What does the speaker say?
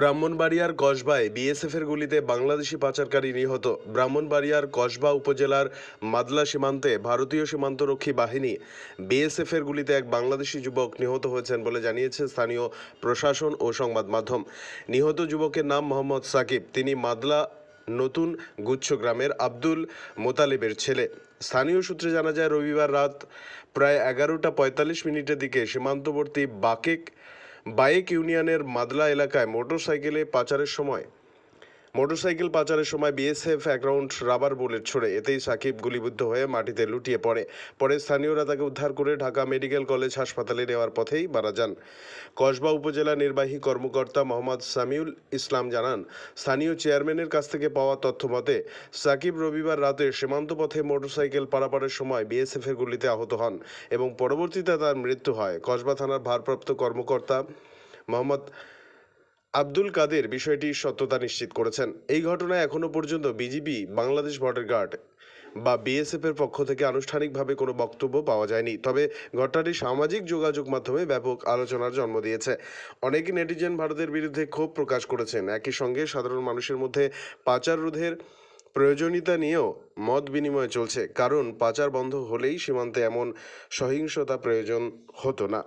ব্রাহ্মণবাড়িয়ার কসবায় বিএসএফের গুলিতে বাংলাদেশি পাচারকারী নিহত। ব্রাহ্মণবাড়িয়ার কসবা উপজেলার মাদলা সীমান্তে ভারতীয় সীমান্তরক্ষী বাহিনী বিএসএফের গুলিতে এক বাংলাদেশি যুবক নিহত হয়েছেন বলে জানিয়েছে স্থানীয় প্রশাসন ও সংবাদ মাধ্যম। নিহত যুবকের নাম মোহাম্মদ সাকিব। তিনি মাদলা নতুন গুচ্ছ গ্রামের আব্দুল মোতালেবের ছেলে। স্থানীয় সূত্রে জানা যায়, রবিবার রাত প্রায় এগারোটা পঁয়তাল্লিশ মিনিটের দিকে সীমান্তবর্তী বাকেক বাইক ইউনিয়নের মাদলা এলাকায় মোটরসাইকেলে পাচারের সময় মোটরসাইকেল পাচারের সময় বিএসএফ এক রাউন্ড রাবার বুলেট ছড়ে এতেই সাকিব গুলিবিদ্ধ হয়ে মাটিতে লুটিয়ে পড়ে। পরে স্থানীয়রা তাকে উদ্ধার করে ঢাকা মেডিকেল কলেজ হাসপাতালে নেওয়ার পথেই মারা যান। কসবা উপজেলা নির্বাহী কর্মকর্তা মোহাম্মদ সামিউল ইসলাম জানান, স্থানীয় চেয়ারম্যানের কাছ থেকে পাওয়া তথ্য মতে, সাকিব রবিবার রাতে সীমান্ত পথে মোটরসাইকেল পারাপারের সময় বিএসএফের গুলিতে আহত হন এবং পরবর্তীতে তার মৃত্যু হয়। কসবা থানার ভারপ্রাপ্ত কর্মকর্তা মোহাম্মদ আব্দুল কাদের বিষয়টির সত্যতা নিশ্চিত করেছেন। এই ঘটনায় এখনও পর্যন্ত বিজিবি, বাংলাদেশ বর্ডার গার্ড বা বিএসএফ এর পক্ষ থেকে আনুষ্ঠানিকভাবে কোনো বক্তব্য পাওয়া যায়নি। তবে ঘটনাটি সামাজিক যোগাযোগ মাধ্যমে ব্যাপক আলোচনার জন্ম দিয়েছে। অনেক নেটিজেন ভারতের বিরুদ্ধে ক্ষোভ প্রকাশ করেছেন। একই সঙ্গে সাধারণ মানুষের মধ্যে পাচার রোধের প্রয়োজনীয়তা নিয়েও মত বিনিময় চলছে। কারণ পাচার বন্ধ হলেই সীমান্তে এমন সহিংসতা প্রয়োজন হতো না।